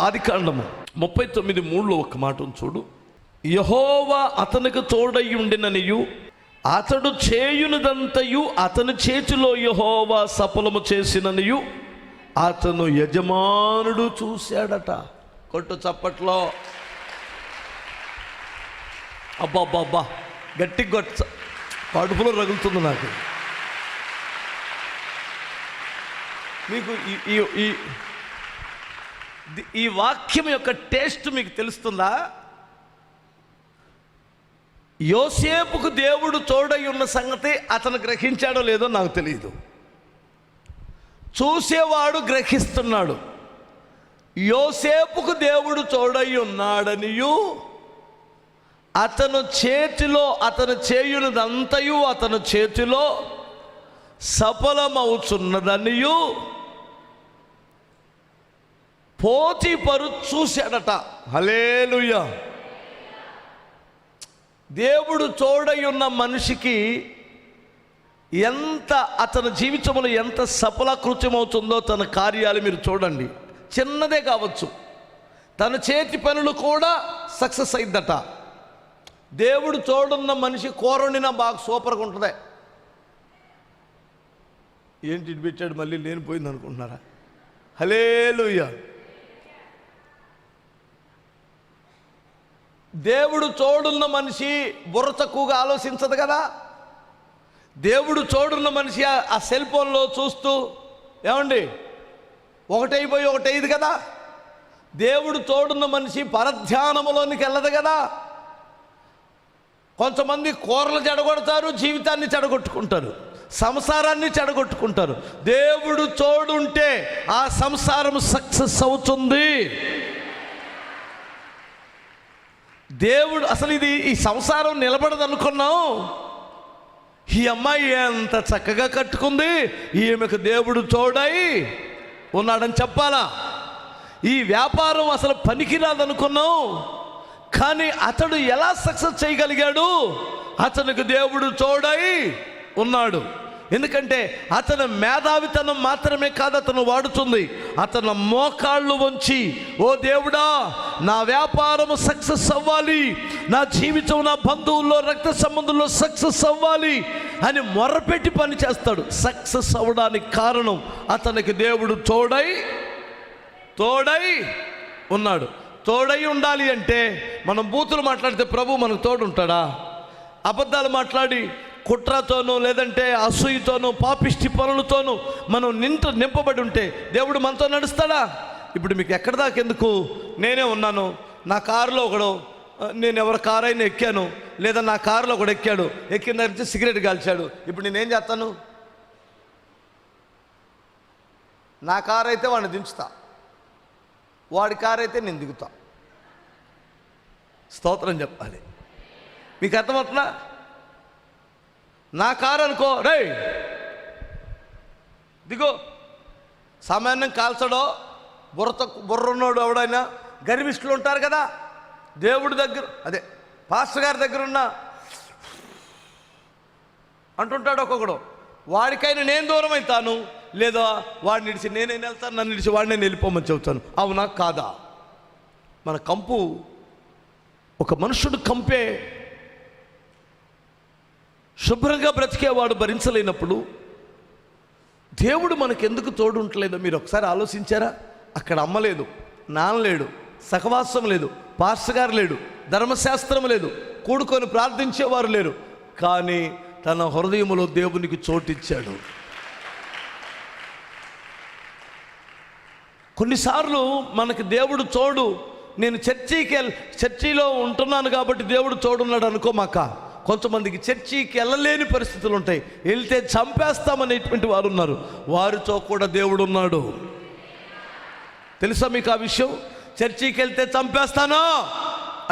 ఆది కాండము. ముప్పై తొమ్మిది మూడులో ఒక మాట చూడు. యహోవా అతనికి తోడై ఉండిననియు అతడు చేయునిదంతయు అతని చేతిలో యహోవా సఫలము చేసిననియు అతను యజమానుడు చూశాడట. కొట్టు చప్పట్లో. అబ్బా అబ్బా అబ్బా గట్టి గొట్ట కడుపులో రగులుతుంది నాకు. మీకు ఈ- ఈ వాక్యం యొక్క టేస్ట్ మీకు తెలుస్తుందా? యోసేపుకు దేవుడు తోడై ఉన్న సంగతి అతను గ్రహించాడో లేదో నాకు తెలియదు చూసేవాడు గ్రహిస్తున్నాడు. యోసేపుకు దేవుడు తోడై ఉన్నాడనియు అతను చేతిలో అతను చేయునదంతయు అతను చేతిలో సఫలమవుతున్నదనియు పోతీపరు చూశాడట హలేలుయ దేవుడు తోడై ఉన్న మనిషికి ఎంత అతని జీవితంలో ఎంత సఫలకృత్యమవుతుందో తన కార్యాలు మీరు చూడండి. చిన్నదే కావచ్చు. తన చేతి పనులు కూడా సక్సెస్ అయిందట దేవుడు తోడున్న మనిషి కోరొండిన బాగా సూపర్గా ఉంటుందే. ఏంటి పెట్టాడు మళ్ళీ లేనిపోయింది అనుకుంటున్నారా హలేలుయ్య దేవుడు చోడున్న మనిషి బుర్ర తక్కువగా ఆలోచించదు కదా? దేవుడు చోడున్న మనిషి ఆ- ఆ సెల్ ఫోన్లో చూస్తూ ఏమండి? ఒకటైపోయి ఒకటైదు కదా? దేవుడు తోడున్న మనిషి పరధ్యానములోనికి వెళ్ళదు కదా? కొంతమంది కూరలు చెడగొడతారు జీవితాన్ని చెడగొట్టుకుంటారు సంసారాన్ని చెడగొట్టుకుంటారు. దేవుడు తోడుంటే ఆ సంసారం సక్సెస్ అవుతుంది. దేవుడు అసలు ఇది ఈ సంసారం నిలబడదు అనుకున్నాం ఈ అమ్మాయి ఎంత చక్కగా కట్టుకుంది ఈమెకు దేవుడు తోడై ఉన్నాడని చెప్పాలా? ఈ వ్యాపారం అసలు పనికిరాదనుకున్నాం. కానీ అతడు ఎలా సక్సెస్ చేయగలిగాడు? అతనికి దేవుడు తోడై ఉన్నాడు. ఎందుకంటే అతని మేధావితనం మాత్రమే కాదు అతను వాడుతుంది. అతను మోకాళ్ళు వంచి ఓ దేవుడా నా వ్యాపారం సక్సెస్ అవ్వాలి. నా జీవితం నా బంధువుల్లో రక్త సంబంధంలో సక్సెస్ అవ్వాలి అని మొరపెట్టి పని చేస్తాడు. సక్సెస్ అవ్వడానికి కారణం అతనికి దేవుడు తోడై తోడై ఉన్నాడు. తోడై ఉండాలి అంటే మనం బూతులు మాట్లాడితే ప్రభు మనకు తోడు ఉంటాడా అబద్ధాలు మాట్లాడి కుట్రతోనూ లేదంటే అసూయతోనూ పాపిష్టి పనులతోనూ మనం నింట నింపబడి ఉంటే దేవుడు మనతో నడుస్తాడా? ఇప్పుడు మీకు ఎక్కడ దాకా ఎందుకు? నేనే ఉన్నాను. నా కారులో ఒకడు నేను ఎవరి కారు అయినా ఎక్కాను. లేదా నా కారులో ఒకడు ఎక్కాడు. ఎక్కిన దగ్గర నుంచి సిగరెట్ కాల్చాడు ఇప్పుడు నేనేం చేస్తాను? నా కారు అయితే వాడిని దించుతా. వాడి కారు అయితే నేను దిగుతా. స్తోత్రం చెప్పాలి. మీకు అర్థమవుతుందా? నా కారు అనుకో. రే దిగో. సామాన్యం కాల్చడో బుర్రత తక్కు బుర్ర ఉన్నోడు ఎవడైనా గర్విష్ఠులు ఉంటారు కదా. దేవుడి దగ్గర అదే పాస్టర్ గారి దగ్గర ఉన్న అంటుంటాడు ఒక్కొక్కడు. వాడికైనా నేను దూరం అవుతాను లేదా వాడిని నిడిచి నేనే వెళ్తాను నన్ను నిడిచి వాడిని వెళ్ళిపోమని చెబుతాను. అవునా కాదా? మన కంపు ఒక మనుషుడు కంపే శుభ్రంగా బ్రతికేవాడు భరించలేనప్పుడు దేవుడు మనకెందుకు తోడు ఉండలేదో మీరు ఒకసారి ఆలోచించారా? అక్కడ అమ్మలేదు నాన్నలేడు సహవాసం లేదు పాస్టర్ గారు లేడు ధర్మశాస్త్రం లేదు కూడుకొని ప్రార్థించేవారు లేరు కానీ తన హృదయములో దేవునికి చోటిచ్చాడు. కొన్నిసార్లు మనకి దేవుడు తోడు నేను చర్చికి చర్చిలో ఉంటున్నాను కాబట్టి దేవుడు తోడున్నాడు అనుకోమాక కొంతమందికి చర్చికి వెళ్ళలేని పరిస్థితులు ఉంటాయి. వెళ్తే చంపేస్తామనేటువంటి వారు ఉన్నారు. వారితో కూడా దేవుడు ఉన్నాడు. తెలుసా మీకు ఆ విషయం? చర్చికి వెళ్తే చంపేస్తాను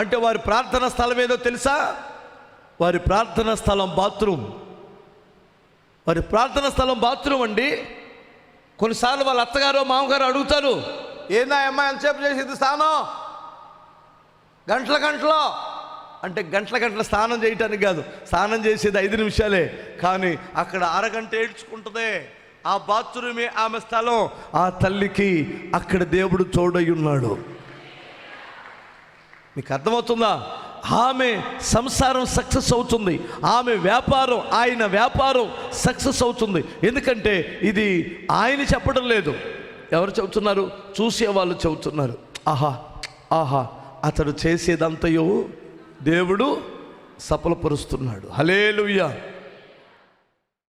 అంటే వారి ప్రార్థన స్థలం ఏదో తెలుసా? వారి ప్రార్థన స్థలం బాత్రూమ్. వారి ప్రార్థన స్థలం బాత్రూమ్ అండి. కొన్నిసార్లు వాళ్ళ అత్తగారు మామగారు అడుగుతారు ఏందా అమ్మాయి ఎంతసేపు చేసేది స్థానం గంటల గంటలో అంటే గంటల గంటల స్నానం చేయటానికి కాదు స్నానం చేసేది ఐదు నిమిషాలే. కానీ అక్కడ అరగంట ఏడ్చుకుంటుందే. ఆ బాత్రూమే ఆమె స్థలం. ఆ తల్లికి అక్కడ దేవుడు తోడై ఉన్నాడు. మీకు అర్థమవుతుందా? ఆమె సంసారం సక్సెస్ అవుతుంది. ఆమె వ్యాపారం ఆయన వ్యాపారం సక్సెస్ అవుతుంది. ఎందుకంటే ఇది ఆయన చెప్పడం లేదు. ఎవరు చెబుతున్నారు? చూసే వాళ్ళు చెబుతున్నారు. ఆహా ఆహా అతడు చేసేదంతయో దేవుడు సఫలపరుస్తున్నాడు. హలేలుయ్యా